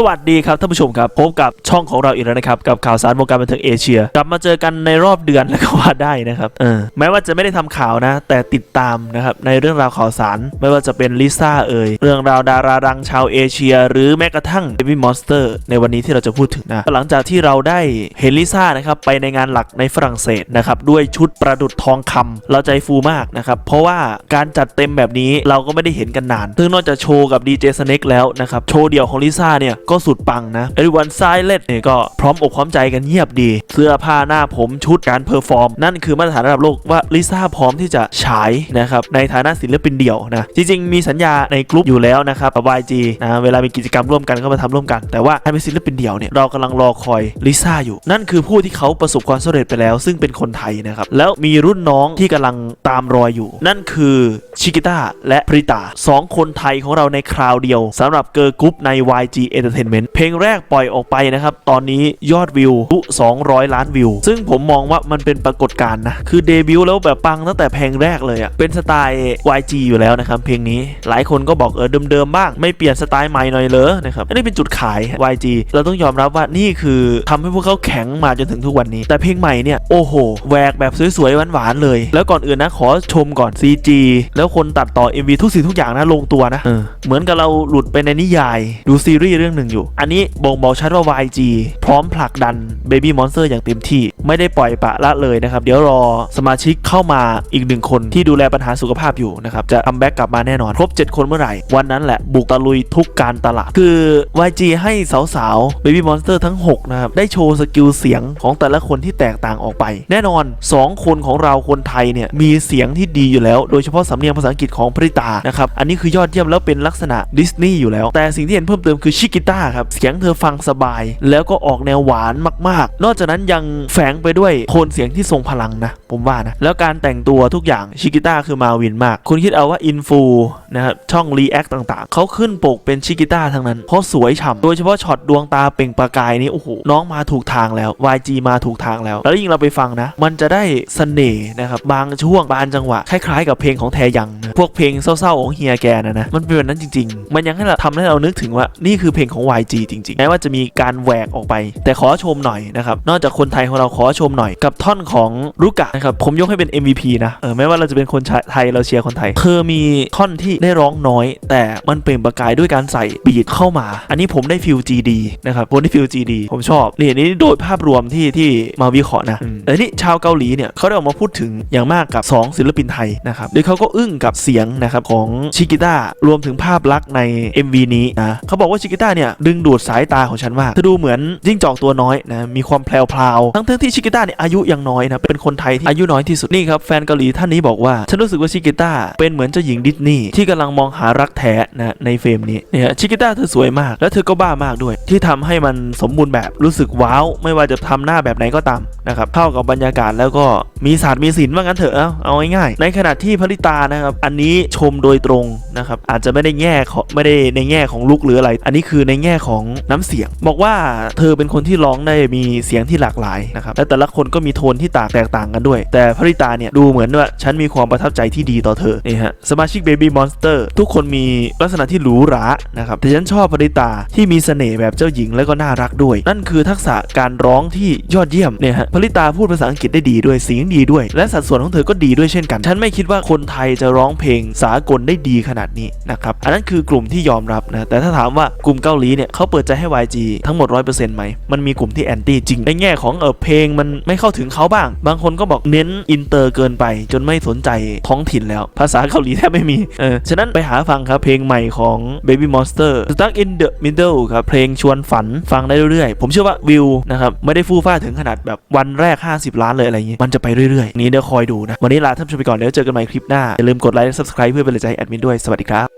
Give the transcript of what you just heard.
สวัสดีครับท่านผู้ชมครับพบกับช่องของเราอีกแล้วนะครับ กับข่าวสารวงการบันเทิงเอเชีย กลับมาเจอกันในรอบเดือนแล้วก็ว่าได้นะครับเออแม้ว่าจะไม่ได้ทำข่าวนะ แต่ติดตามนะครับในเรื่องราวข่าวสาร ไม่ว่าจะเป็นลิซ่าเอ่ยเรื่องราวดาราดังชาวเอเชีย หรือแม้กระทั่ง Baby Monster ในวันนี้ที่เราจะพูดถึงนะหลังจากที่เราได้เห็นลิซ่านะครับไปในงานหลักในฝรั่งเศสนะครับด้วยชุดประดุดทองคำเราใจฟูมากนะครับเพราะว่าการจัดเต็มแบบนี้เราก็ไม่ได้เห็นกันนาน ซึ่งนอกจากโชว์กับดีเจสเน็กแล้วนะครับโชว์เดี่ยวของลิซ่าเนี่ยก็สุดปังนะ Everyone Silent เนี่ยก็พร้อมอกพร้อมใจกันเงียบดี เสื้อผ้าหน้าผมชุดการเพอร์ฟอร์ม นั่นคือมาตรฐานระดับโลกว่าลิซ่าพร้อมที่จะฉายนะครับในฐานะศิลปินเดี่ยวนะจริงๆ มีสัญญาในกลุ่มอยู่แล้วนะครับกับ YG นะเวลามีกิจกรรมร่วมกันก็มาทำร่วมกัน แต่ว่าให้เป็นศิลปินเดี่ยวเนี่ยเรากำลังรอคอยลิซ่าอยู่ นั่นคือผู้ที่เขาประสบความสำเร็จไปแล้ว ซึ่งเป็นคนไทยนะครับแล้วมีรุ่นน้องที่กำลังตามรอยอยู่ นั่นคือชิกิต้าและพริตาสองคนไทยของเราในคราวเดียวสำหรับเกิร์ลกรุ๊ปใน YG Entertainment เพลงแรกปล่อยออกไปนะครับ ตอนนี้ยอดวิวทะลุ200 ล้านวิว ซึ่งผมมองว่ามันเป็นปรากฏการณ์นะ คือเดบิวต์แล้วแบบปังตั้งแต่เพลงแรกเลยอะ่ะ เป็นสไตล์ YG อยู่แล้วนะครับ เพลงนี้ หลายคนก็บอกเออเดิมๆบ้าง ไม่เปลี่ยนสไตล์ใหม่หน่อยเลยนะครับ อันนี้เป็นจุดขาย YG เราต้องยอมรับว่านี่คือทำให้พวกเขาแข็งมาจนถึงทุกวันนี้ แต่เพลงใหม่เนี่ยโอ้โหแหวกแบบสวยๆหวานๆเลย แล้วก่อนอื่นนะขอชมก่อน CG แล้วคนตัดต่อ MV ทุกสิ่งทุกอย่างนะลงตัวนะเออเหมือนกับเราหลุดไปในนิยาย ดูซีรีส์เรื่องหนึ่งอยู่ อันนี้บ่งบอกชัดว่า YG พร้อมผลักดัน Baby Monster อย่างเต็มที่ ไม่ได้ปล่อยปะละเลยนะครับ เดี๋ยวรอสมาชิกเข้ามาอีกหนึ่งคนที่ดูแลปัญหาสุขภาพอยู่นะครับ จะคัมแบ็กกลับมาแน่นอน ครบ 7 คนเมื่อไหร่ วันนั้นแหละบุกตะลุยทุกการตลาด คือ YG ให้สาวๆ Baby Monster ทั้ง 6 นะครับ ได้โชว์สกิลเสียงของแต่ละคนที่แตกต่างออกไป แน่นอน 2 คนของเราคนไทยเนี่ยมีเสียงที่ดีอยู่แล้ว โดยเฉพาะสำเนียงภาษาอังกฤษของพริตานะครับอันนี้คือยอดเยี่ยมแล้วเป็นลักษณะดิสนีย์อยู่แล้ว แต่สิ่งที่เห็นเพิ่มเติมคือชิกิต้าครับเสียงเธอฟังสบาย แล้วก็ออกแนวหวานมากๆ นอกจากนั้นยังแฝงไปด้วยโทนเสียงที่ทรงพลังนะ ผมว่านะ แล้วการแต่งตัวทุกอย่างชิกิต้าคือมาวินมาก คุณคิดเอาว่าอินฟูนะครับช่องรีแอคต่างๆ เขาขึ้นปกเป็นชิกิต้าทั้งนั้น เพราะสวยฉ่ำโดยเฉพาะช็อตดวงตาเปล่งประกายนี้โอ้โหน้องมาถูกทางแล้ว YG มาถูกทางแล้ว แล้วยิ่งเราไปฟังนะ มันจะได้เสน่ห์นะครับบางช่วงบางจังหวะคล้ายๆ กับเพลงของแทยังนะพวกเพลงเศร้าๆของเฮียแกนะนะมันเป็นแบบนั้นจริง ๆ มันยังให้เราทำให้เรานึกถึงว่านี่คือเพลงของ YG จริงๆแม้ว่าจะมีการแหวกออกไป แต่ขอชมหน่อยนะครับ นอกจากคนไทยของเราขอชมหน่อยกับท่อนของรุกะนะครับผมยกให้เป็น MVP นะเออไม่ว่าเราจะเป็นคนไทยเราเชียร์คนไทยเธอมีท่อนที่ได้ร้องน้อย แต่มันเปล่งประกายด้วยการใส่บีทเข้ามา อันนี้ผมได้ฟิล GD นะครับผมได้ฟิล GD ผมชอบนี่อันนี้โดยภาพรวมที่ที่มาวิเคราะห์นะอืม แต่นี่ชาวเกาหลีเนี่ยเขาได้ออกมาพูดถึงอย่างมากกับ 2 ศิลปินไทยนะครับโดยเขาก็อึ้งกับเสียงนะครับของชิกิต้ารวมถึงภาพลักษณ์ใน MV นี้นะเขาบอกว่าชิกิต้าเนี่ยดึงดูดสายตาของฉันมากเธอดูเหมือนจิ้งจอกตัวน้อยนะมีความแพรวๆทั้งที่ชิกิต้าเนี่ยอายุยังน้อยนะเป็นคนไทยที่อายุน้อยที่สุดนี่ครับแฟนเกาหลีท่านนี้บอกว่าฉันรู้สึกว่าชิกิต้าเป็นเหมือนเจ้าหญิงดิสนีย์ที่กำลังมองหารักแท้นะในเฟรมนี้เนี่ยชิกิต้าเธอสวยมาก และเธอก็บ้ามากด้วย ที่ทำให้มันสมบูรณ์แบบรู้สึกว้าวไม่ว่าจะทำหน้าแบบไหนก็ตามนะครับเข้ากับบรรยากาศแล้วก็มีศาสตร์มีศิลป์ว่างั้นเถอะ เอาง่ายๆในขณะที่พริตานะครับ อันนี้ชมโดยตรงนะครับอาจจะไม่ได้แง่ของไม่ได้ในแง่ของลุกหรืออะไร อันนี้คือในแง่ของน้ำเสียง บอกว่าเธอเป็นคนที่ร้องได้มีเสียงที่หลากหลายนะครับและแต่ละคนก็มีโทนที่ต่างแตกต่างกันด้วย แต่พริตาเนี่ยดูเหมือนว่าฉันมีความประทับใจที่ดีต่อเธอนี่ฮะสมาชิก Baby Monster ทุกคนมีลักษณะที่หรูหรานะครับแต่ฉันชอบพริตาที่มีเสน่ห์แบบเจ้าหญิงและก็น่ารักด้วย นั่นคือทักษะการร้องที่ยอดเยี่ยมเนี่ยฮะพริตาพูดภาษาอังกฤษได้ดีด้วยเสียงดีด้วย และสัดส่วนของเธอก็ดีด้วยเช่นกัน ฉันไม่คิดว่าคนไทยจะร้องเพลงสากลได้ดีขนาดนี้นะครับอันนั้นคือกลุ่มที่ยอมรับนะแต่ถ้าถามว่ากลุ่มเกาหลีเนี่ยเขาเปิดใจให้ YG ทั้งหมด 100%ไหมมันมีกลุ่มที่แอนตี้จริงในแง่ของเออเพลงมันไม่เข้าถึงเขาบ้าง บางคนก็บอกเน้นอินเตอร์เกินไป จนไม่สนใจท้องถิ่นแล้ว ภาษาเกาหลีแทบไม่มีเออฉะนั้นไปหาฟังครับเพลงใหม่ของ Baby Monster Stuck in the Middle ครับเพลงชวนฝันฟังได้เรื่อยๆผมเชื่อว่าวิวนะครับไม่ได้ฟู่ฟ้าถึงขนาดแบบวันแรก50 ล้านเลยอะไรอย่างงี้มันจะไปเรื่อยๆนี้เดี๋ยวคอยดูนะวันนี้ลาท่านผู้ชมไปก่อนเดี๋ยวเจอกันใหม่คลิปหน้าอย่าลืมกดไลค์และ subscribe เพื่อเป็นกำลังใจให้แอดมินด้วยสวัสดีครับ